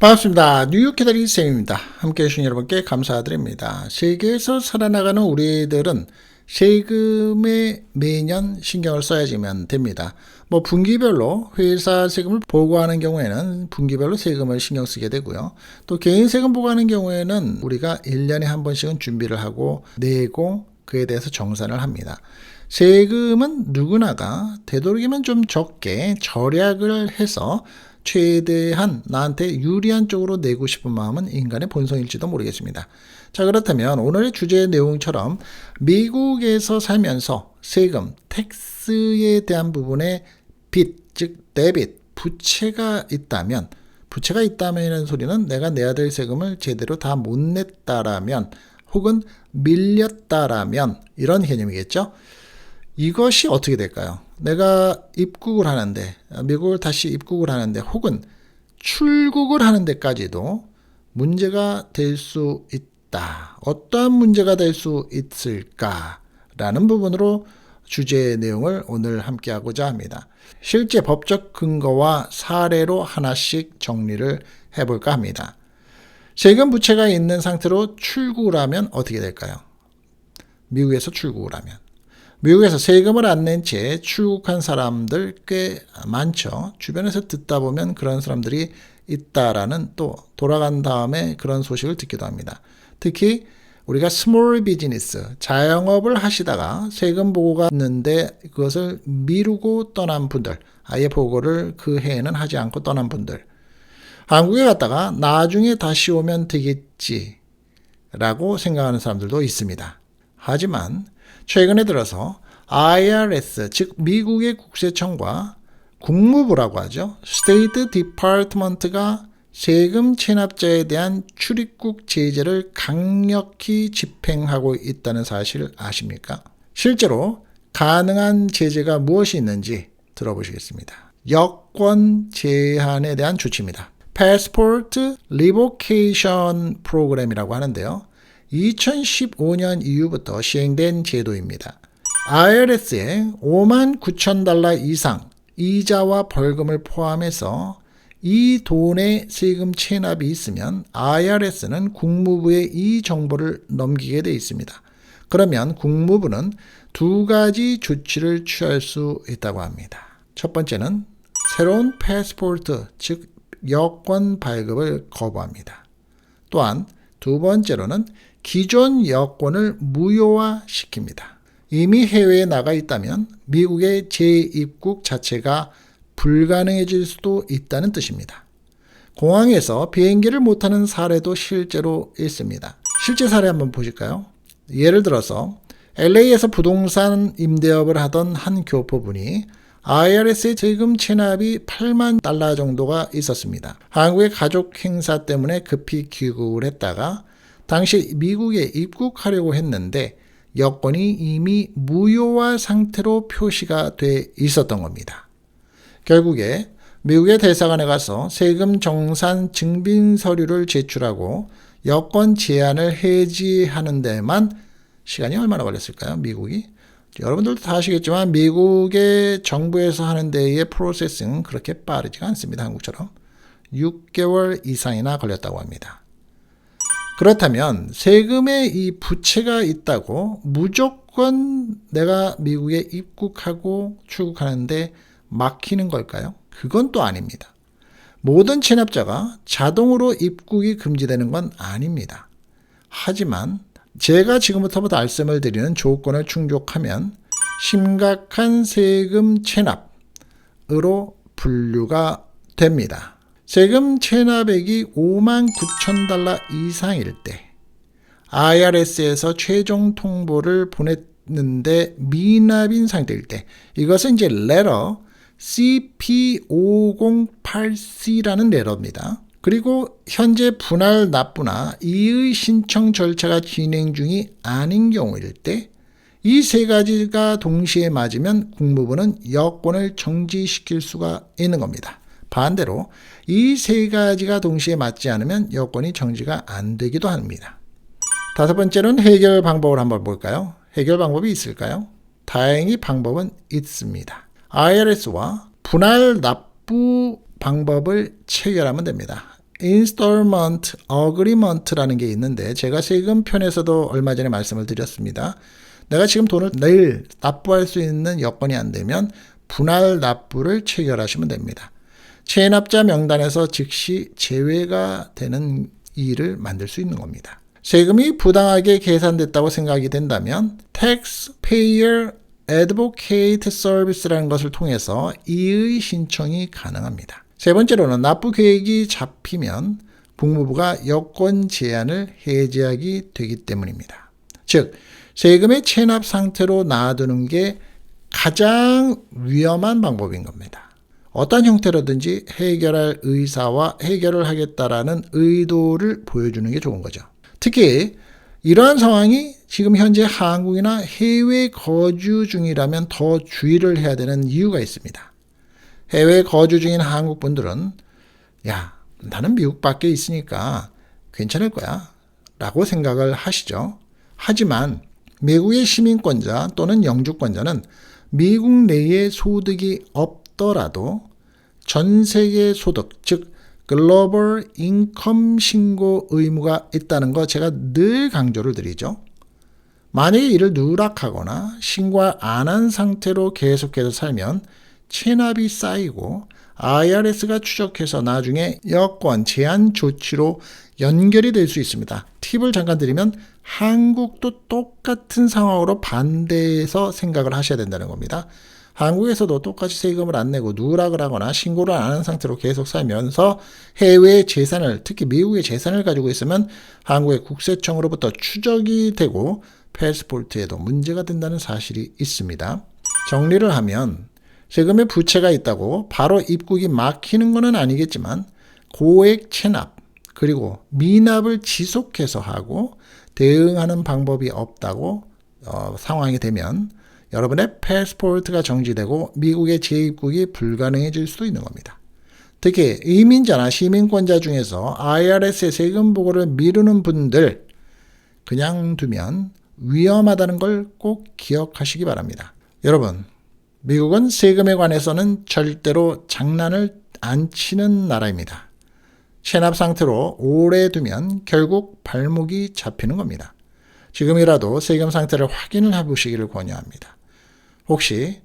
반갑습니다. 뉴욕 기다리 쌤입니다. 함께 해주신 여러분께 감사드립니다. 세계에서 살아나가는 우리들은 세금에 매년 신경을 써야지만 됩니다. 뭐 분기별로 회사 세금을 보고하는 경우에는 분기별로 세금을 신경 쓰게 되고요. 또 개인 세금 보고하는 경우에는 우리가 1년에 한 번씩은 준비를 하고 내고 그에 대해서 정산을 합니다. 세금은 누구나가 되도록이면 좀 적게 절약을 해서 최대한 나한테 유리한 쪽으로 내고 싶은 마음은 인간의 본성일지도 모르겠습니다. 자, 그렇다면 오늘의 주제 내용처럼 미국에서 살면서 세금, 텍스에 대한 부분에 빚, 즉, 데빗, 부채가 있다면, 부채가 있다면 소리는 내가 내야 될 세금을 제대로 다 못 냈다라면, 혹은 밀렸다라면, 이런 개념이겠죠? 이것이 어떻게 될까요? 내가 입국을 하는데, 미국을 다시 입국을 하는데, 혹은 출국을 하는 데까지도 문제가 될 수 있다. 어떠한 문제가 될 수 있을까라는 부분으로 주제의 내용을 오늘 함께 하고자 합니다. 실제 법적 근거와 사례로 하나씩 정리를 해볼까 합니다. 세금 부채가 있는 상태로 출국을 하면 어떻게 될까요? 미국에서 출국을 하면. 미국에서 세금을 안 낸 채 출국한 사람들 꽤 많죠. 주변에서 듣다 보면 그런 사람들이 있다라는 또 돌아간 다음에 그런 소식을 듣기도 합니다. 특히 우리가 스몰 비즈니스, 자영업을 하시다가 세금 보고가 있는데 그것을 미루고 떠난 분들, 아예 보고를 그 해에는 하지 않고 떠난 분들. 한국에 갔다가 나중에 다시 오면 되겠지 라고 생각하는 사람들도 있습니다. 하지만 최근에 들어서 IRS, 즉 미국의 국세청과 국무부라고 하죠. 스테이트 디파트먼트가 세금 체납자에 대한 출입국 제재를 강력히 집행하고 있다는 사실을 아십니까? 실제로 가능한 제재가 무엇이 있는지 들어보시겠습니다. 여권 제한에 대한 조치입니다. 패스포트 리보케이션 프로그램이라고 하는데요. 2015년 이후부터 시행된 제도입니다. IRS에 5만 9천 달러 이상 이자와 벌금을 포함해서 이 돈의 세금 체납이 있으면 IRS는 국무부에 이 정보를 넘기게 되어 있습니다. 그러면 국무부는 두 가지 조치를 취할 수 있다고 합니다. 첫 번째는 새로운 패스포트, 즉 여권 발급을 거부합니다. 또한 두 번째로는 기존 여권을 무효화시킵니다. 이미 해외에 나가 있다면 미국의 재입국 자체가 불가능해질 수도 있다는 뜻입니다. 공항에서 비행기를 못하는 사례도 실제로 있습니다. 실제 사례 한번 보실까요? 예를 들어서 LA에서 부동산 임대업을 하던 한 교포분이 IRS의 세금 체납이 8만 달러 정도가 있었습니다. 한국의 가족 행사 때문에 급히 귀국을 했다가 당시 미국에 입국하려고 했는데 여권이 이미 무효화 상태로 표시가 돼 있었던 겁니다. 결국에 미국의 대사관에 가서 세금 정산 증빙 서류를 제출하고 여권 제한을 해지하는 데만 시간이 얼마나 걸렸을까요? 미국이? 여러분들도 다 아시겠지만 미국의 정부에서 하는 데의 프로세싱은 그렇게 빠르지가 않습니다. 한국처럼. 6개월 이상이나 걸렸다고 합니다. 그렇다면 세금에 이 부채가 있다고 무조건 내가 미국에 입국하고 출국하는데 막히는 걸까요? 그건 또 아닙니다. 모든 체납자가 자동으로 입국이 금지되는 건 아닙니다. 하지만 제가 지금부터 말씀을 드리는 조건을 충족하면 심각한 세금 체납으로 분류가 됩니다. 세금 체납액이 5만 9천 달러 이상일 때 IRS에서 최종 통보를 보냈는데 미납인 상태일 때 이것은 이제 레러 CP508C라는 레러입니다. 그리고 현재 분할 납부나 이의 신청 절차가 진행 중이 아닌 경우일 때 이 세 가지가 동시에 맞으면 국무부는 여권을 정지시킬 수가 있는 겁니다. 반대로 이 세 가지가 동시에 맞지 않으면 여권이 정지가 안 되기도 합니다. 다섯 번째는 해결 방법을 한번 볼까요? 해결 방법이 있을까요? 다행히 방법은 있습니다. IRS와 분할 납부 방법을 체결하면 됩니다. installment agreement라는 게 있는데 제가 세금 편에서도 얼마 전에 말씀을 드렸습니다. 내가 지금 돈을 내일 납부할 수 있는 여건이 안 되면 분할 납부를 체결하시면 됩니다. 체납자 명단에서 즉시 제외가 되는 일을 만들 수 있는 겁니다. 세금이 부당하게 계산됐다고 생각이 된다면 Taxpayer Advocate Service라는 것을 통해서 이의 신청이 가능합니다. 세 번째로는 납부 계획이 잡히면 국무부가 여권 제한을 해제하기 되기 때문입니다. 즉, 세금의 체납 상태로 놔두는 게 가장 위험한 방법인 겁니다. 어떤 형태로든지 해결할 의사와 해결을 하겠다라는 의도를 보여주는 게 좋은 거죠. 특히 이러한 상황이 지금 현재 한국이나 해외 거주 중이라면 더 주의를 해야 되는 이유가 있습니다. 해외 거주 중인 한국 분들은 야, 나는 미국 밖에 있으니까 괜찮을 거야. 라고 생각을 하시죠. 하지만 미국의 시민권자 또는 영주권자는 미국 내에 소득이 없 더라도 전 세계 소득, 즉 글로벌 인컴 신고 의무가 있다는 거 제가 늘 강조를 드리죠. 만약에 이를 누락하거나 신고 안한 상태로 계속해서 살면 체납이 쌓이고 IRS가 추적해서 나중에 여권 제한 조치로 연결이 될 수 있습니다. 팁을 잠깐 드리면 한국도 똑같은 상황으로 반대해서 생각을 하셔야 된다는 겁니다. 한국에서도 똑같이 세금을 안 내고 누락을 하거나 신고를 안 하는 상태로 계속 살면서 해외 재산을 특히 미국의 재산을 가지고 있으면 한국의 국세청으로부터 추적이 되고 패스포트에도 문제가 된다는 사실이 있습니다. 정리를 하면 세금의 부채가 있다고 바로 입국이 막히는 것은 아니겠지만 고액 체납 그리고 미납을 지속해서 하고 대응하는 방법이 없다고 어, 상황이 되면 여러분의 패스포트가 정지되고 미국의 재입국이 불가능해질 수도 있는 겁니다. 특히 이민자나 시민권자 중에서 IRS의 세금 보고를 미루는 분들 그냥 두면 위험하다는 걸 꼭 기억하시기 바랍니다. 여러분, 미국은 세금에 관해서는 절대로 장난을 안 치는 나라입니다. 체납 상태로 오래 두면 결국 발목이 잡히는 겁니다. 지금이라도 세금 상태를 확인을 해보시기를 권유합니다. 혹시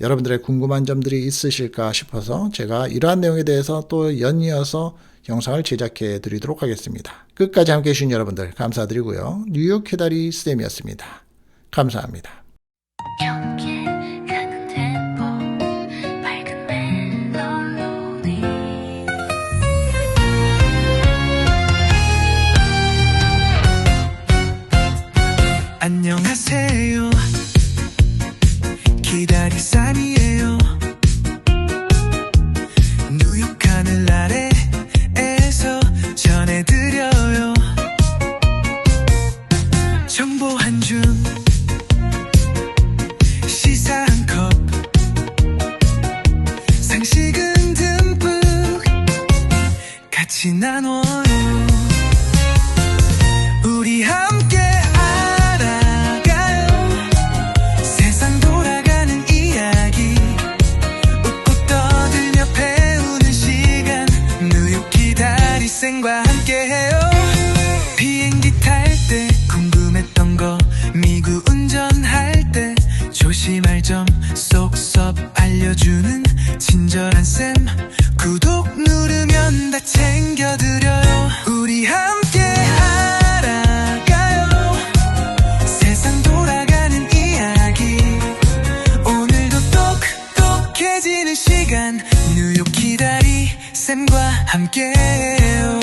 여러분들의 궁금한 점들이 있으실까 싶어서 제가 이러한 내용에 대해서 또 연이어서 영상을 제작해 드리도록 하겠습니다. 끝까지 함께 해주신 여러분들 감사드리고요. 뉴욕 해다리 스댐이었습니다. 감사합니다. 안녕하세요 기다리 쌤과 함께해요.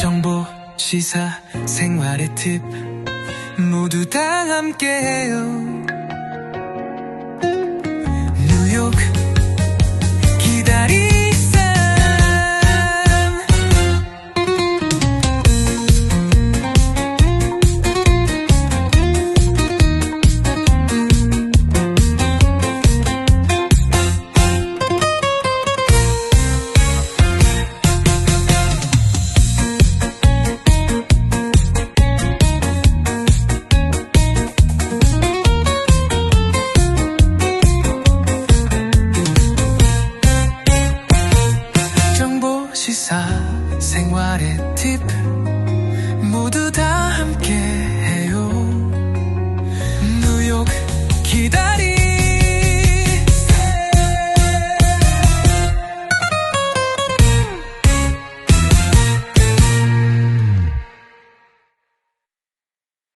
정보 시사 생활의 팁 모두 다 함께해요. 뉴욕 사생활의 팁 모두 다 함께 해요. 뉴욕 기다